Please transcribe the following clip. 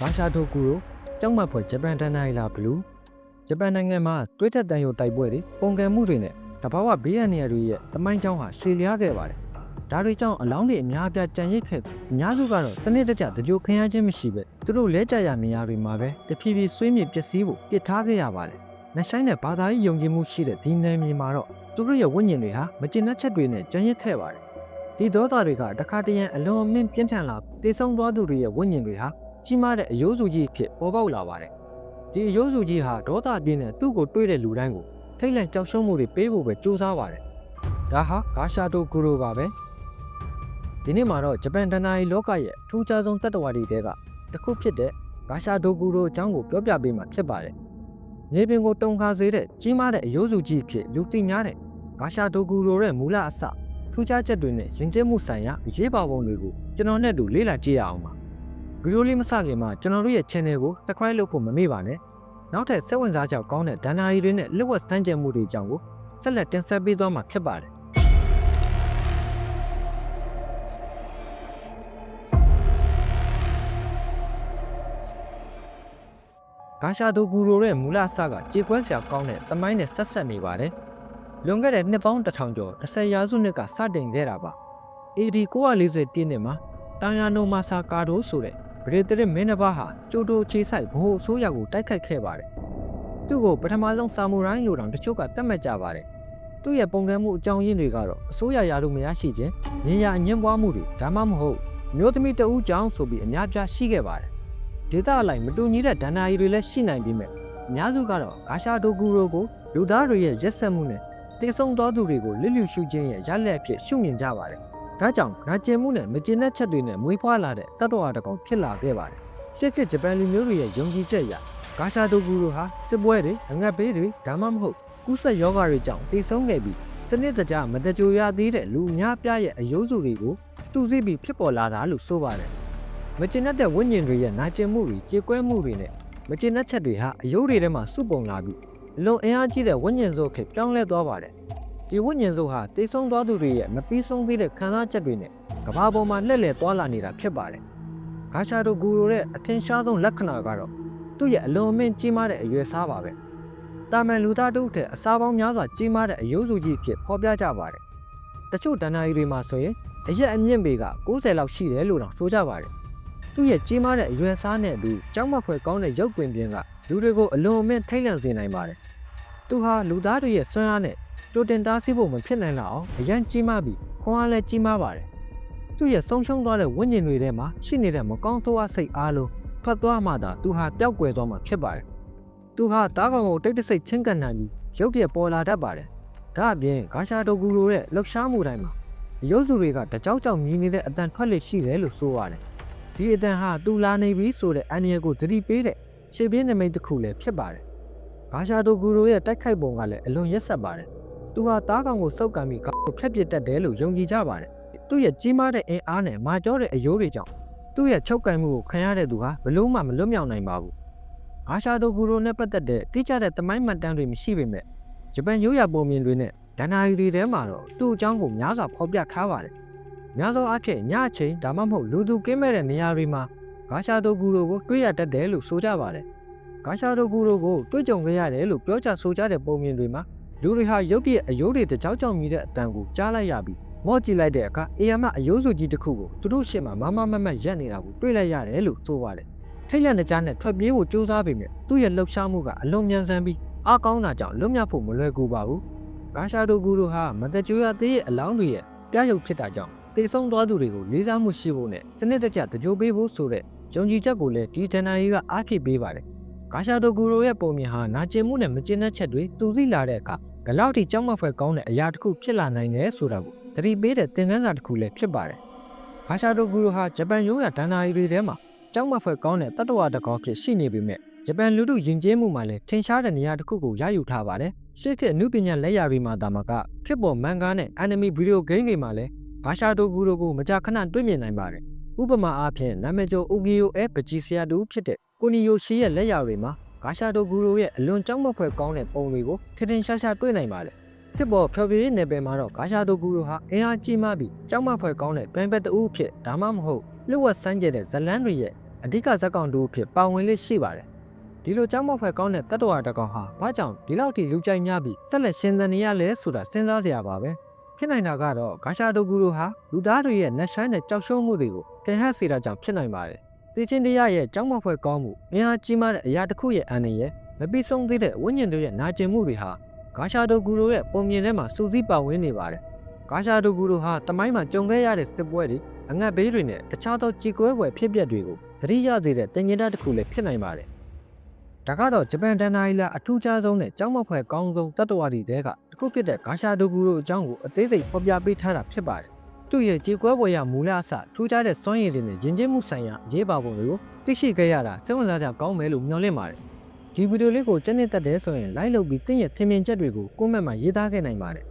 ဘာရှာတိုကူရိုကြောက်မတ်ဖွယ်ဂျပန်တန်နိုင်လာဘလူးဂျပန်နိုင်ငံမှာတွဲထက်တန်ရုံတိုက်ပွဲတွေပုံကံမှုတွေနဲ့တဘာဝဘေးရန်နေရာတွေရဲ့တမိုင်းကြောင်းဟာရှည်လျားခဲ့ပါတယ်။ဒါတွေကြောင့်အလောင်းတွေအများအပြားကြံရစ်ခဲ့ပြီးအများစုကတော့စနစ်တကျတကြိုခင်းရခြင်းမရှိပဲသူတို့လဲကြရနေရာတွေမှာပဲတဖြည်းဖြည်းဆွေးမြေပျက်စီးဖို့ပစ်ထားခဲ့ရပါတယ်။နှဆိုင်တဲ့ဘာသာရေးယုံကြည်မှုရှိတဲ့ဒီနယ်မြေမှာတော့သူတို့ရဲ့ဝိညာဉ်တွေဟာမကျင်တဲ့ချက်တွေနဲ့ကြံရစ်ခဲ့ပါတယ်။ဒီဒေါသတွေကတခါတရံအလွန်အမင်းပြင်းထန်လာတေဆုံးသွားသူတွေရဲ့ဝိညာဉ်တွေဟာ ကြီးမားတဲ့အယိုးစုကြီးအဖြစ်ပေါ်ပေါက်လာပါတယ်။ဒီအယိုးစုကြီးဟာဒေါသပြင်းတဲ့သူ့ကိုတွေးတဲ့လူတိုင်းကိုထိတ်လန့်ကြောက်ရွံ့မှုတွေပေးဖို့ပဲကြိုးစားပါတယ်။ဒါဟာဂါရှာတိုကူရိုပါပဲ။ဒီနေ့မှာတော့ဂျပန်ဒဏ္ဍာရီလောကရဲ့အထူးခြားဆုံးတတ္တဝါတွေတဲကတစ်ခုဖြစ်တဲ့ဂါရှာတိုကူရိုအကြောင်းကိုပြောပြပေးမှာဖြစ်ပါတယ်။မြေပြင်ကိုတုံခါစေတဲ့ကြီးမားတဲ့အယိုးစုကြီးအဖြစ်လူသိများတဲ့ဂါရှာတိုကူရိုရဲ့မူလအစထူးခြားချက်တွေနဲ့ယဉ်ကျေးမှုဆိုင်ရာအရေးပါပုံတွေကိုကျွန်တော်နဲ့တူလေ့လာကြည့်ရအောင်ပါ။ ဗီဒီယိုလေးမစခင်မှာကျွန်တော်တို့ရဲ့ channel ကို subscribe လုပ်ဖို့မမေ့ပါနဲ့။နောက်ထပ်စိတ်ဝင်စားကြောက်ကောင်းတဲ့ဒဏ္ဍာရီတွေနဲ့လက်ဝက်စမ်းကြံမှုတွေအကြောင်းကိုဆက်လက်တင်ဆက်ပေးသွားမှာဖြစ်ပါတယ်။ဂါရှာဒိုဂူရိုရဲ့မူလအစကကြေကွဲစရာကောင်းတဲ့တမိုင်းနဲ့ဆက်ဆက်နေပါတယ်။လွန်ခဲ့တဲ့နှစ်ပေါင်းတစ်ထောင်ကျော်10ရာစုနှစ်ကစတင်ခဲ့တာပါ။ AD 940ပြည့်နှစ်မှာတန်ယာနိုမာဆာကာဒိုဆိုတဲ့ ဗရေတရစ်မင်းတစ်ပါးဟာကျိုတိုချေဆိုင်ဘိုးအစိုးရကိုတိုက်ခိုက်ခဲ့ပါတယ်။သူ့ကိုပထမဆုံးဆာမူရိုင်းလို့တောင်တချို့ကသတ်မှတ်ကြပါတယ်။သူ့ရဲ့ပုံကံမှုအကြောင်းရင်းတွေကတော့အစိုးရရာလို့မရရှိခြင်း၊မြင်ရအငင်းပွားမှုတွေဒါမှမဟုတ်မျိုးသမီးတဦးကြောင့်ဆိုပြီးအများပြားရှိခဲ့ပါတယ်။ဒေတာအလိုက်မတူညီတဲ့ဒဏ္ဍာရီတွေလည်းရှိနိုင်ပြီးမြဲအများစုကတော့ဂါရှာဒိုဂူရိုကိုလူသားတွေရဲ့ရက်ဆက်မှုနဲ့တေဆုံးသောသူတွေကိုလစ်လျူရှုခြင်းရဲ့ရလက်အဖြစ်ရှုမြင်ကြပါတယ်။ ဒါကြောင့်ငါကျင်မှုနဲ့မကျင်တဲ့ချက်တွေနဲ့မွေးဖွားလာတဲ့တတ္တဝါတစ်ကောင်ဖြစ်လာခဲ့ပါတယ်။ဖြစ်ကဂျပန်လူမျိုးတွေရဲ့ယုံကြည်ချက်အရဂါရှာတိုဂူရိုဟာစစ်ပွဲတွေအငတ်ဘေးတွေဒါမှမဟုတ်ကူးစက်ရောဂါတွေကြောင့်တိဆုံးခဲ့ပြီးတနစ်တကြမတကြိုရသေးတဲ့လူအများပြားရဲ့အယိုးစုတွေကိုတူစီပြီးဖြစ်ပေါ်လာတာလို့ဆိုပါတယ်။မကျင်တဲ့ဝိညာဉ်တွေရဲ့နာကျင်မှုတွေကြေကွဲမှုတွေနဲ့မကျင်တဲ့ချက်တွေဟာအယိုးတွေထဲမှာစုပုံလာပြီးအလွန်အင်အားကြီးတဲ့ဝိညာဉ်စုပ်ခေပြောင်းလဲသွားပါတယ်။ ဒီဝိညာဉ်စုဟာတိတ်ဆုံးသွားသူတွေရဲ့မပြီးဆုံးသေးတဲ့ခံစားချက်တွေနဲ့ကဘာပေါ်မှာလှည့်လည်သွားလာနေတာဖြစ်ပါတယ်။ဂါရှာတိုဂူရိုရဲ့အထင်ရှားဆုံးလက္ခဏာကတော့သူ့ရဲ့အလွန်အမင်းကြီးမားတဲ့အရွယ်စားပါပဲ။တာမန်လူသားတို့ထက်အစားပေါင်းများစွာကြီးမားတဲ့အယိုးစုကြီးဖြစ်ဖော်ပြကြပါတယ်။တချို့ဒဏ္ဍာရီတွေမှာဆိုရင်အရက်အမြင့်ပေက90လောက်ရှိတယ်လို့တော့ဆိုကြပါတယ်။သူ့ရဲ့ကြီးမားတဲ့အရွယ်စားနဲ့အတူကြောက်မက်ဖွယ်ကောင်းတဲ့ရုပ်ပင်ပြင်းကလူတွေကိုအလွန်အမင်းထိတ်လန့်စေနိုင်ပါတယ်။သူဟာလူသားတွေရဲ့ဆွမ်းအားနဲ့ တိုတင်တားဆီးဖို့မဖြစ်နိုင်တော့အောင်အရန်ကြီးမားပြီးခွန်အားလည်းကြီးမားပါတယ်။သူ့ရဲ့ဆုံးရှုံးသွားတဲ့ဝိညာဉ်တွေထဲမှာရှိနေတဲ့မကောင်းသောစိတ်အားလုံးထွက်သွားမှသာသူဟာပျောက်ကွယ်သွားမှာဖြစ်ပါတယ်။သူဟာတားကောင်ကိုတိတ်တဆိတ်ချင်းကန်နိုင်ပြီးရုပ်ပြပေါ်လာတတ်ပါတယ်။ဒါအပြင်ဂါရှာတိုဂူရိုရဲ့လှုပ်ရှားမှုတိုင်းမှာရုပ်စုတွေကတကြောက်ကြောက်မြည်နေတဲ့အတန်ထွက်လေရှိတယ်လို့ဆိုရတယ်။ဒီအတန်ဟာသူလာနေပြီဆိုတဲ့အန်ရီယကိုသတိပေးတဲ့ရှေ့ပြင်းနမိတ်တစ်ခုလည်းဖြစ်ပါတယ်။ဂါရှာတိုဂူရိုရဲ့တိုက်ခိုက်ပုံကလည်းအလွန်ရက်ဆက်ပါတယ်။ သူဟာတားကောင်ကိုစုပ်ကန်ပြီးကောက်ကိုဖျက်ပစ်တတ်တယ်လို့ယုံကြည်ကြပါတယ်။သူ့ရဲ့ကြီးမားတဲ့အင်အားနဲ့မာကျောတဲ့အယိုးတွေကြောင့်သူ့ရဲ့ချုပ်ကန်မှုကိုခံရတဲ့သူဟာဘလို့မှမလွတ်မြောက်နိုင်ပါဘူး။အာရှာတိုဂူရိုနဲ့ပတ်သက်တဲ့တိကျတဲ့သမိုင်းမှတ်တမ်းတွေမရှိပေမဲ့ဂျပန်ရိုးရာပုံမြင်တွေနဲ့ဒဏ္ဍာရီတွေထဲမှာတော့သူ့အကြောင်းကိုများစွာဖော်ပြထားပါတယ်။များသောအားဖြင့်ညအချိန်ဒါမှမဟုတ်လူသူကင်းမဲ့တဲ့နေရာတွေမှာဂါရှာတိုဂူရိုကိုတွေ့ရတတ်တယ်လို့ဆိုကြပါတယ်။ဂါရှာတိုဂူရိုကိုတွေ့ကြုံခဲ့ရတယ်လို့ပြောကြဆိုကြတဲ့ပုံမြင်တွေမှာ လူတွေဟာရုပ်တရက်အယိုးတွေတကြောက်ကြောက်မြည်တဲ့အတန်ကိုကြားလိုက်ရပြီးမော့ကြည့်လိုက်တဲ့အခါအေယမအယိုးစုကြီးတစ်ခုကိုသူတို့ရှေ့မှာမမမမတ်ရက်နေတာကိုတွေ့လိုက်ရတယ်လို့ဆိုပါတယ်။ထိတ်လန့်တဲ့ကြားနဲ့ထွက်ပြေးဖို့ကြိုးစားပေမဲ့သူ့ရဲ့လှုပ်ရှားမှုကအလွန်မြန်ဆန်ပြီးအားကောင်းတာကြောင့်လွတ်မြောက်ဖို့မလွယ်ကူပါဘူး။ဂါရှာတိုဂူတို့ဟာမတကြိုရသေးရဲ့အလောင်းတွေရဲ့ပြရုပ်ဖြစ်တာကြောင့်တေဆုံးသွားသူတွေကိုလေးစားမှုရှိဖို့နဲ့တနစ်တကျတကြိုပေးဖို့ဆိုတဲ့ယုံကြည်ချက်ကိုလည်းဒီတန်နာကြီးကအားဖြစ်ပေးပါတယ်။ဂါရှာတိုဂူရိုရဲ့ပုံမြင်ဟာနာကျင်မှုနဲ့မကျင်တဲ့ချက်တွေတူသိလာတဲ့အခါ ဘလောက်ထိကြောက်မက်ဖွယ်ကောင်းတဲ့အရာတစ်ခုဖြစ်လာနိုင်တယ်ဆိုတာကိုသတိပေးတဲ့သင်ခန်းစာတစ်ခုလည်းဖြစ်ပါတယ်။ဘာရှာတိုဂူရိုဟာဂျပန်ရိုးရာဒဏ္ဍာရီတွေထဲမှာကြောက်မက်ဖွယ်ကောင်းတဲ့တတ္တဝါတစ်ကောင်ဖြစ်ရှိနေပေမဲ့ဂျပန်လူထုယဉ်ကျေးမှုမှာလည်းထင်ရှားတဲ့နေရာတစ်ခုကိုရယူထားပါတယ်။ရှေ့ခေတ်အမှုပညာလက်ရာတွေမှာဒါမှကဖြစ်ပေါ်မန်ဂါနဲ့ anime video game တွေမှာလည်းဘာရှာတိုဂူရိုကိုမကြာခဏတွေ့မြင်နိုင်ပါတယ်။ဥပမာအားဖြင့်နာမည်ကျော် Ugyo F ပကြီးဆရာတူဖြစ်တဲ့ကိုနီယိုရှိရဲ့လက်ရာတွေမှာ ဂါရှာတိုဂူရိုရဲ့အလွန်ကြောက်မက်ဖွယ်ကောင်းတဲ့ပုံတွေကိုထင်ထင်ရှားရှားတွေ့နိုင်ပါတယ်။ဖြစ်ပေါ်ဖျော်ဖြေရေးနယ်ပယ်မှာတော့ဂါရှာတိုဂူရိုဟာအင်အားကြီးမားပြီးကြောက်မက်ဖွယ်ကောင်းတဲ့တွင်ဘက်တူဖြစ်ဒါမှမဟုတ်လျှို့ဝှက်စမ်းကြတဲ့ဇလန်းတွေရဲ့အဓိကဇက်ကောင်တို့ဖြစ်ပါဝင်လေးရှိပါတယ်ဒီလိုကြောက်မောက်ဖွယ်ကောင်းတဲ့တတ္တဝါတစ်ကောင်ဟာဘာကြောင့်ဒီလောက်ထိလူကြိုက်များပြီးဆက်လက်ရှင်သန်နေရလဲဆိုတာစဉ်းစားစရာပါပဲဖြစ်နိုင်တာကတော့ဂါရှာဒိုဂူရိုဟာလူသားတွေရဲ့နှက်ဆိုင်တဲ့ကြောက်ရွံ့မှုတွေကိုတင်ဟပ်စေတာကြောင့်ဖြစ်နိုင်ပါတယ် တေချင်းတရားရဲ့ကြောက်မောက်ဖွယ်ကောင်းမှုအင်အားကြီးမားတဲ့အရာတစ်ခုရဲ့အန္တရာယ်မပြီးဆုံးသေးတဲ့ဝိညာဉ်တို့ရဲ့နာကျင်မှုတွေဟာဂါရှာဒိုဂူရိုရဲ့ပုံမြင်ထဲမှာစူးစီးပါဝင်နေပါတယ်ဂါရှာဒိုဂူရိုဟာတမိုင်းမှာကြုံခဲ့ရတဲ့စစ်ပွဲတွေအငတ်ဘေးတွေနဲ့တခြားသောကြေကွဲွယ်ဖြစ်ပျက်တွေကိုသတိရစေတဲ့တင်ញတာတစ်ခုလည်းဖြစ်နိုင်ပါတယ်။ဒါကတော့ဂျပန်ဒန်နာရီလာအထူးခြားဆုံးနဲ့ကြောင်းမဖွဲကောင်းဆုံးတတ္တဝါတွေတဲကတစ်ခုဖြစ်တဲ့ဂါရှာဒိုဂူရိုအကြောင်းကိုအသေးစိတ်ဖော်ပြပေးထားတာဖြစ်ပါတယ်။ သူ့ရဲ့ကြေကွဲပွဲရမူလအစထူးခြားတဲ့စွမ်းရည်တွေနဲ့ယဉ်ကျေးမှုဆိုင်ရာအရေးပါပုံတွေကိုသိရှိခဲ့ရတာစိတ်ဝင်စားကြကောင်းမယ်လို့မျှော်လင့်ပါတယ်။ဒီဗီဒီယိုလေးကိုကျင့်နေတတ်တဲ့ဆိုရင် like လုပ်ပြီးတင့်ရဲ့ထင်မြင်ချက်တွေကိုကွန်မန့်မှာရေးသားခဲ့နိုင်ပါတယ်